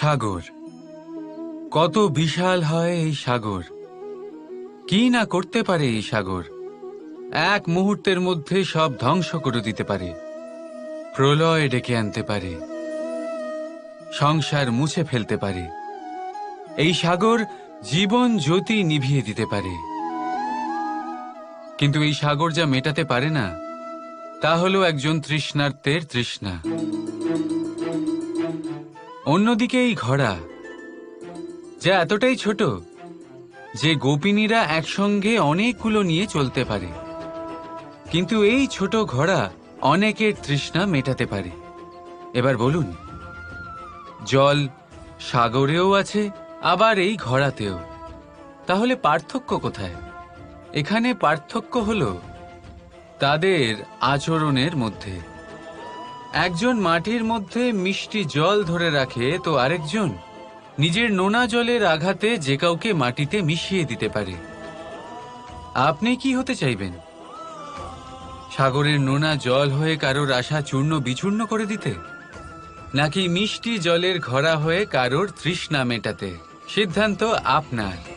সাগর। কত বিশাল হয় এই সাগর। কি না করতে পারে এই সাগর? এক মুহূর্তের মধ্যে সব ধ্বংস করে দিতে পারে। প্রলয় ডেকে আনতে পারে। সংসার মুছে ফেলতে পারে। এই সাগর জীবন জ্যোতি নিভিয়ে দিতে পারে। কিন্তু এই সাগর যা মেটাতে পারে না, তা হলো একজন তৃষ্ণার্তের তৃষ্ণা। অন্যদিকে এই ঘোড়া, যা এতটাই ছোট যে গোপিনীরা একসঙ্গে অনেকগুলো নিয়ে চলতে পারে। কিন্তু এই ছোট ঘোড়া অনেকের তৃষ্ণা মেটাতে পারে। এবার বলুন, জল সাগরেও আছে, আবার এই ঘোড়াতেও। তাহলে পার্থক্য কোথায়? এখানে পার্থক্য হলো তাদের আচরণের মধ্যে। একজন মাটির মধ্যে মিষ্টি জল ধরে রাখে তো আরেকজন নিজের নোনা জলের আঘাতে যে কাউকে মাটিতে মিশিয়ে দিতে পারে। আপনি কি হতে চাইবেন? সাগরের নোনা জল হয়ে কারোর আশা চূর্ণ বিচূর্ণ করে দিতে? নাকি মিষ্টি জলের ঘরা হয়ে কারোর তৃষ্ণা মেটাতে? সিদ্ধান্ত আপনার।